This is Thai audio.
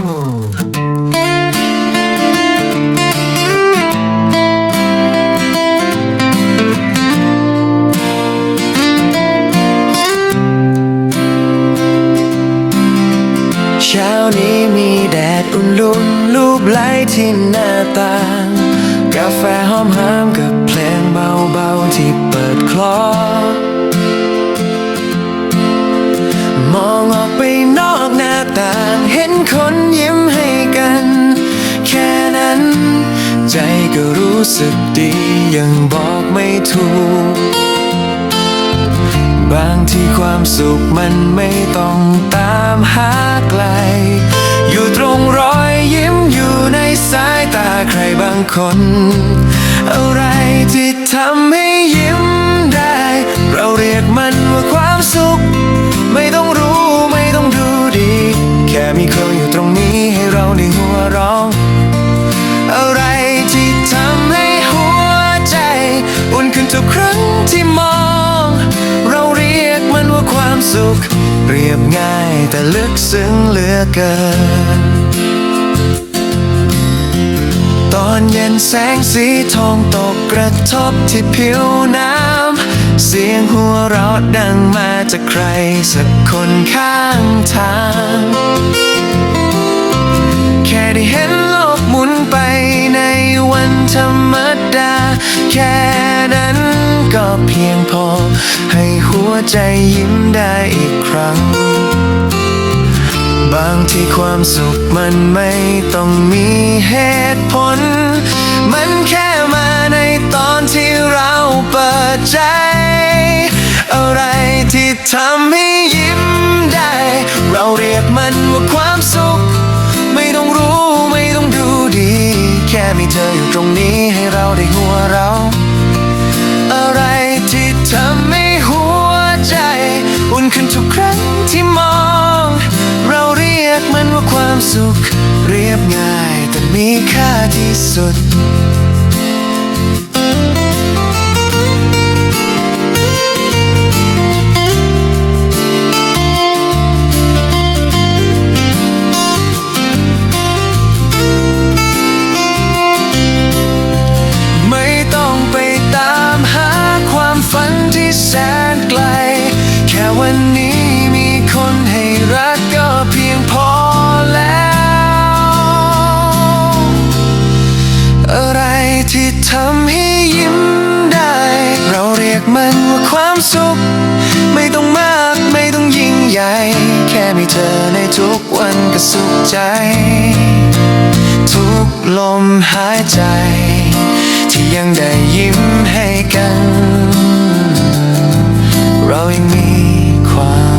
เช้านี้มีแดดอุ่นลุ่มลูบไหลที่หน้าต่าง กาแฟหอมหามกับเพลงเบาๆที่เปิดคลอ มองออกไปนอกหน้าต่าง คนยิ้มให้กัน แค่นั้น ใจก็รู้สึกดียังบอกไม่ถูก บางที่ความสุขมันไม่ต้องตามหาไกล อยู่ตรงรอยยิ้มอยู่ในสายตาใครบางคน อะไรที่ทำให้ยิ้ม สุข เรียบง่ายแต่ลึกซึ้งเหลือเกิน ตอนเย็นแสงสีทองตกกระทบที่ผิวน้ำ เสียงหัวเราะดังมาจากใครสักคนข้างทาง แค่ได้เห็นโลกหมุนไปในวันธรรมดา แค่นั้นก็เพียงพอให้ ใจยิ้มได้อีกครั้ง บางที่ความสุขมันไม่ต้องมีเหตุผล มันแค่มาในตอนที่เราเปิดใจ อะไรที่ทำให้ยิ้มได้ เราเรียกมันว่าความสุข ไม่ต้องรู้ไม่ต้องดูดี แค่มีเธออยู่ตรงนี้ให้เราได้หัวเรา สุขเรียบง่ายแต่มีค่าที่สุด ที่ทำให้ยิ้มได้ เราเรียกมันว่าความสุข ไม่ต้องมากไม่ต้องยิ่งใหญ่ แค่มีเธอในทุกวันก็สุขใจ ทุกลมหายใจ ที่ยังได้ยิ้มให้กัน เรายังมีความ